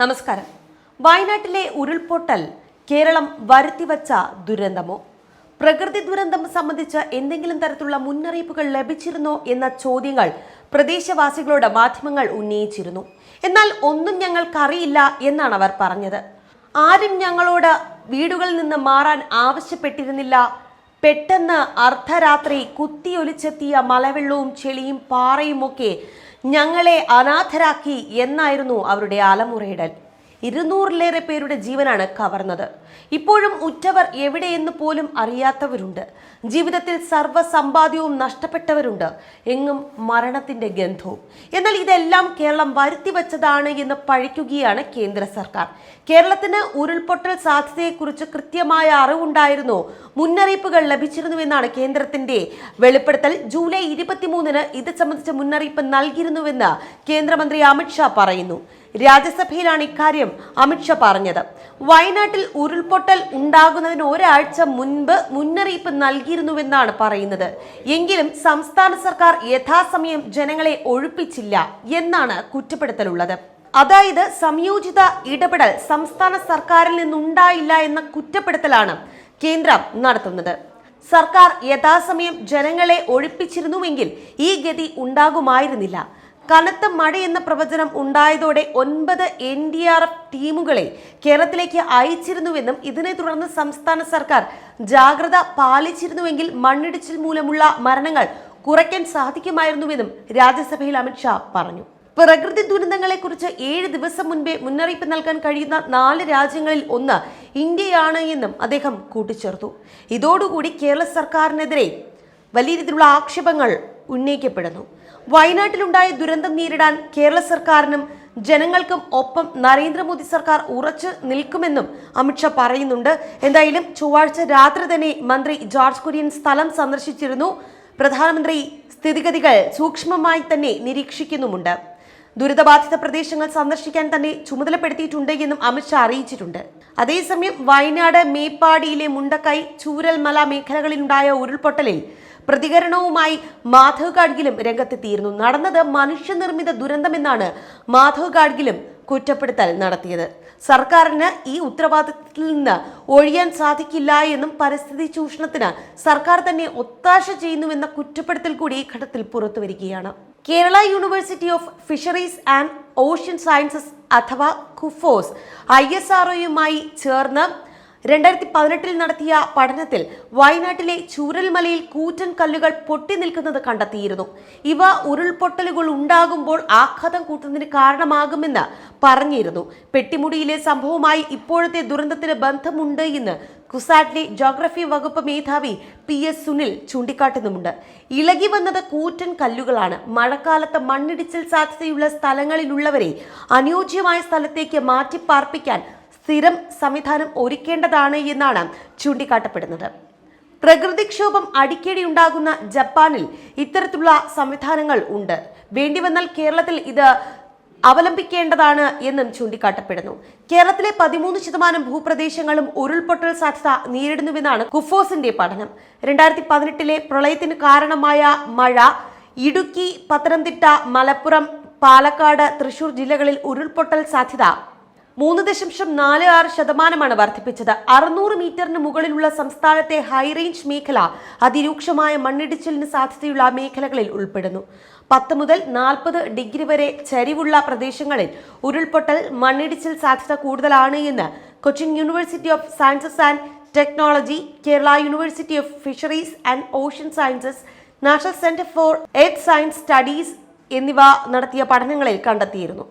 നമസ്കാരം. വയനാട്ടിലെ ഉരുൾപൊട്ടൽ കേരളം വരുത്തിവച്ച ദുരന്തമോ? പ്രകൃതി ദുരന്തം സംബന്ധിച്ച് എന്തെങ്കിലും തരത്തിലുള്ള മുന്നറിയിപ്പുകൾ ലഭിച്ചിരുന്നോ എന്ന ചോദ്യങ്ങൾ പ്രദേശവാസികളോട് മാധ്യമങ്ങൾ ഉന്നയിച്ചിരുന്നു. എന്നാൽ ഒന്നും ഞങ്ങൾക്കറിയില്ല എന്നാണ് അവർ പറഞ്ഞത്. ആരും ഞങ്ങളോട് വീടുകളിൽ നിന്ന് മാറാൻ ആവശ്യപ്പെട്ടിരുന്നില്ല. പെട്ടെന്ന് അർദ്ധരാത്രി കുത്തിയൊലിച്ചെത്തിയ മലവെള്ളവും ചെളിയും പാറയുമൊക്കെ ഞങ്ങളെ അനാഥരാക്കി എന്നായിരുന്നു അവരുടെ അലമുറയിടൽ ഇരുന്നൂറിലേറെ പേരുടെ ജീവനാണ് കവർന്നത്. ഇപ്പോഴും ഉറ്റവർ എവിടെയെന്ന് പോലും അറിയാത്തവരുണ്ട്. ജീവിതത്തിൽ സർവസമ്പാദ്യവും നഷ്ടപ്പെട്ടവരുണ്ട്. എങ്ങും മരണത്തിന്റെ ഗന്ധവും. എന്നാൽ ഇതെല്ലാം കേരളം വരുത്തി വച്ചതാണ് എന്ന് പഴിക്കുകയാണ് കേന്ദ്ര സർക്കാർ. കേരളത്തിന് ഉരുൾപൊട്ടൽ സാധ്യതയെക്കുറിച്ച് കൃത്യമായ അറിവുണ്ടായിരുന്നോ. മുന്നറിയിപ്പുകൾ ലഭിച്ചിരുന്നുവെന്നാണ് കേന്ദ്രത്തിന്റെ വെളിപ്പെടുത്തൽ. ജൂലൈ ഇരുപത്തിമൂന്നിന് ഇത് സംബന്ധിച്ച മുന്നറിയിപ്പ് നൽകിയിരുന്നുവെന്ന് കേന്ദ്രമന്ത്രി അമിത്ഷാ പറയുന്നു. രാജ്യസഭയിലാണ് ഇക്കാര്യം അമിത്ഷാ പറഞ്ഞത്. വയനാട്ടിൽ ഉരുൾപൊട്ടൽ ഉണ്ടാകുന്നതിന് ഒരാഴ്ച മുൻപ് മുന്നറിയിപ്പ് നൽകിയിരുന്നുവെന്നാണ് പറയുന്നത്. എങ്കിലും സംസ്ഥാന സർക്കാർ യഥാസമയം ജനങ്ങളെ ഒഴിപ്പിച്ചില്ല എന്നാണ് കുറ്റപ്പെടുത്തലുള്ളത്. അതായത് സംയോജിത ഇടപെടൽ സംസ്ഥാന സർക്കാരിൽ നിന്നുണ്ടായില്ല എന്ന കുറ്റപ്പെടുത്തലാണ് കേന്ദ്രം നടത്തുന്നത്. സർക്കാർ യഥാസമയം ജനങ്ങളെ ഒഴിപ്പിച്ചിരുന്നുവെങ്കിൽ ഈ ഗതി ഉണ്ടാകുമായിരുന്നില്ല. കനത്ത മഴ എന്ന പ്രവചനം ഉണ്ടായതോടെ ഒൻപത് എൻ ഡി ആർ എഫ് ടീമുകളെ കേരളത്തിലേക്ക് അയച്ചിരുന്നുവെന്നും ഇതിനെ തുടർന്ന് സംസ്ഥാന സർക്കാർ ജാഗ്രത പാലിച്ചിരുന്നുവെങ്കിൽ മണ്ണിടിച്ചിൽ മൂലമുള്ള മരണങ്ങൾ കുറയ്ക്കാൻ സാധിക്കുമായിരുന്നുവെന്നും രാജ്യസഭയിൽ അമിത്ഷാ പറഞ്ഞു. പ്രകൃതി ദുരന്തങ്ങളെക്കുറിച്ച് ഏഴ് ദിവസം മുൻപേ മുന്നറിയിപ്പ് നൽകാൻ കഴിയുന്ന നാല് രാജ്യങ്ങളിൽ ഒന്ന് ഇന്ത്യയാണ് എന്നും അദ്ദേഹം കൂട്ടിച്ചേർത്തു. ഇതോടുകൂടി കേരള സർക്കാരിനെതിരെ വലിയ രീതിയിലുള്ള ആക്ഷേപങ്ങൾ ഉന്നയിക്കപ്പെടുന്നു. വയനാട്ടിലുണ്ടായ ദുരന്തം നേരിടാൻ കേരള സർക്കാരിനും ജനങ്ങൾക്കും ഒപ്പം നരേന്ദ്രമോദി സർക്കാർ ഉറച്ചു നിൽക്കുമെന്നും അമിത്ഷാ പറയുന്നുണ്ട്. എന്തായാലും ചൊവ്വാഴ്ച രാത്രി തന്നെ മന്ത്രി ജോർജ് കുര്യൻ സ്ഥലം സന്ദർശിച്ചിരുന്നു. പ്രധാനമന്ത്രി സ്ഥിതിഗതികൾ സൂക്ഷ്മമായി തന്നെ നിരീക്ഷിക്കുന്നുമുണ്ട്. ദുരിതബാധിത പ്രദേശങ്ങൾ സന്ദർശിക്കാൻ തന്നെ ചുമതലപ്പെടുത്തിയിട്ടുണ്ട് എന്നും അമിത്ഷാ അറിയിച്ചിട്ടുണ്ട്. അതേസമയം വയനാട് മേപ്പാടിയിലെ മുണ്ടക്കൈ ചൂരൽമല മേഖലകളിലുണ്ടായ ഉരുൾപൊട്ടലിൽ പ്രതികരണവുമായി മാധവ് ഗാഡ്ഗിലും രംഗത്തെത്തിയിരുന്നു. നടന്നത് മനുഷ്യനിർമ്മിത ദുരന്തമെന്നാണ് മാധവ് ഗാഡ്ഗിലും കുറ്റപ്പെടുത്തൽ നടത്തിയത്. സർക്കാരിന് ഈ ഉത്തരവാദിത്തത്തിൽ നിന്ന് ഒഴിയാൻ സാധിക്കില്ല എന്നും പരിസ്ഥിതി ചൂഷണത്തിന് സർക്കാർ തന്നെ ഒത്താശ ചെയ്യുന്നുവെന്ന കുറ്റപ്പെടുത്തൽ കൂടി ഈ ഘട്ടത്തിൽ പുറത്തുവരികയാണ്. Kerala university of fisheries and ocean sciences അഥവാ കുഫോസ് ഐ എസ് ആർഒയുമായി ചേർന്ന് രണ്ടായിരത്തി പതിനെട്ടിൽ നടത്തിയ പഠനത്തിൽ വയനാട്ടിലെ ചൂരൽമലയിൽ കൂറ്റൻ കല്ലുകൾ പൊട്ടി നിൽക്കുന്നത് കണ്ടെത്തിയിരുന്നു. ഇവ ഉരുൾപൊട്ടലുകൾ ഉണ്ടാകുമ്പോൾ ആഘാതം കൂട്ടുന്നതിന് കാരണമാകുമെന്ന് പറഞ്ഞിരുന്നു. പെട്ടിമുടിയിലെ സംഭവവുമായി ഇപ്പോഴത്തെ ദുരന്തത്തിന് ബന്ധമുണ്ട് എന്ന് കുസാറ്റിലെ ജോഗ്രഫി വകുപ്പ് മേധാവി പി എസ് സുനിൽ ചൂണ്ടിക്കാട്ടുന്നുമുണ്ട്. ഇളകി വന്നത് കൂറ്റൻ കല്ലുകളാണ്. മഴക്കാലത്ത് മണ്ണിടിച്ചിൽ സാധ്യതയുള്ള സ്ഥലങ്ങളിലുള്ളവരെ അനുയോജ്യമായ സ്ഥലത്തേക്ക് മാറ്റിപ്പാർപ്പിക്കാൻ സ്ഥിരം സംവിധാനം ഒരുക്കേണ്ടതാണ് എന്നാണ് ചൂണ്ടിക്കാട്ടപ്പെടുന്നത്. പ്രകൃതിക്ഷോഭം അടിക്കടി ഉണ്ടാകുന്ന ജപ്പാനിൽ ഇത്തരത്തിലുള്ള സംവിധാനങ്ങൾ ഉണ്ട്. വേണ്ടി വന്നാൽ കേരളത്തിൽ ഇത് അവലംബിക്കേണ്ടതാണ് എന്നും ചൂണ്ടിക്കാട്ടപ്പെടുന്നു. കേരളത്തിലെ പതിമൂന്ന് ശതമാനം ഭൂപ്രദേശങ്ങളും ഉരുൾപൊട്ടൽ സാധ്യത നേരിടുന്നുവെന്നാണ് കുഫോസിന്റെ പഠനം. രണ്ടായിരത്തി പതിനെട്ടിലെ പ്രളയത്തിന് കാരണമായ മഴ ഇടുക്കി പത്തനംതിട്ട മലപ്പുറം പാലക്കാട് തൃശൂർ ജില്ലകളിൽ ഉരുൾപൊട്ടൽ സാധ്യത മൂന്ന് ദശാംശം നാല് ആറ് ശതമാനമാണ് വർദ്ധിപ്പിച്ചത്. അറുന്നൂറ് മീറ്ററിന് മുകളിലുള്ള സംസ്ഥാനത്തെ ഹൈറേഞ്ച് മേഖല അതിരൂക്ഷമായ മണ്ണിടിച്ചിലിന് സാധ്യതയുള്ള മേഖലകളിൽ ഉൾപ്പെടുന്നു. പത്ത് മുതൽ നാൽപ്പത് ഡിഗ്രി വരെ ചരിവുള്ള പ്രദേശങ്ങളിൽ ഉരുൾപൊട്ടൽ മണ്ണിടിച്ചിൽ സാധ്യത കൂടുതലാണ് എന്ന് Cochin university of sciences and technology Kerala university of fisheries and ocean sciences national centre for earth science studies എന്നിവ നടത്തിയ പഠനങ്ങളിൽ കണ്ടെത്തിയിരുന്നു.